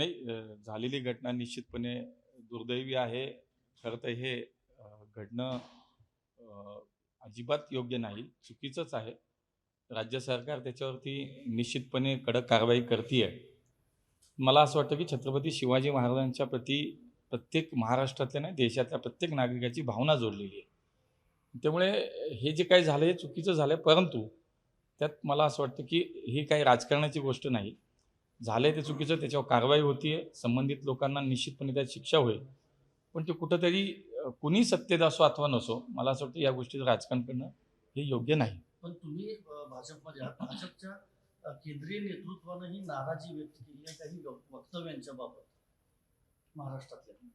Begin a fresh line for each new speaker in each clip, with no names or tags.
नाही झालेली घटना निश्चितपणे दुर्दैवी आहे. खरं तर हे घडणं अजिबात योग्य नाही चुकीचंच आहे. राज्य सरकार त्याच्यावरती निश्चितपणे कडक कारवाई करते आहे मला असं वाटतं की छत्रपती शिवाजी महाराजांच्या प्रती प्रत्येक महाराष्ट्रातल्या नाही देशातल्या प्रत्येक नागरिकाची भावना जोडलेली आहे. त्यामुळे हे जे काही झालं हे चुकीचं झालं आहे परंतु त्यात मला असं वाटतं की ही काही राजकारणाची गोष्ट नाही. झालं ते चुकीचं त्याच्यावर कारवाई होतीये संबंधित लोकांना निश्चितपणे त्यात शिक्षा होईल. पण ते कुठंतरी कुणी सत्तेत असो अथवा नसो मला असं वाटतं या गोष्टीचं राजकारण करणं हे योग्य नाही.
पण तुम्ही भाजपमध्ये आहात. भाजपच्या केंद्रीय नेतृत्वानं ही नाराजी व्यक्त केली आहे काही वक- वक्तव्यांच्या बाबत. महाराष्ट्रातल्या.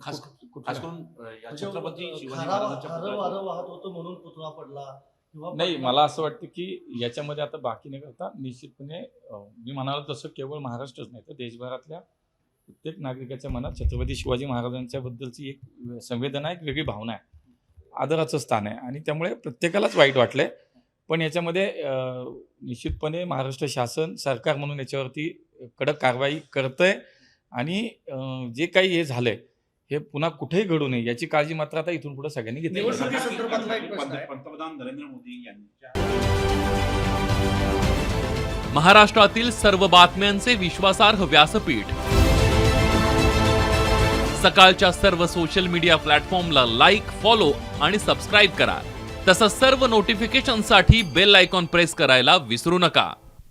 खास? करून
म्हणजे,
छत्रपती शिवाजी महाराजांच्या
वाहत होतं म्हणून पुतळा पडला.
नाही. मला असं वाटतं की याच्यामध्ये आता बाकी नाही करता निश्चितपणे मी म्हणालो तसं केवळ महाराष्ट्रच नाही तर देशभरातल्या प्रत्येक नागरिकाच्या मनात छत्रपती शिवाजी महाराजांच्या बद्दलची एक संवेदना एक वेगळी भावना आहे आदराचं स्थान आहे आणि त्यामुळे प्रत्येकालाच वाईट वाटलंय पण याच्यामध्ये निश्चितपणे महाराष्ट्र शासन सरकार म्हणून याच्यावरती कडक कारवाई करतंय आणि जे काही हे झालंय हे पुन्हा कुठेही घडू नये याची काळजी मात्र आता इथून पुढे सगळ्यांनी घेतली.
पंतप्रधान नरेंद्र मोदी यांच्या
महाराष्ट्रातील सर्व बातम्यांचे विश्वासार्ह व्यासपीठ. सकाळच्या सर्व सोशल मीडिया प्लॅटफॉर्मला लाईक फॉलो आणि सबस्क्राईब करा. तसंच सर्व नोटिफिकेशनसाठी बेल आयकॉन प्रेस करायला विसरू नका.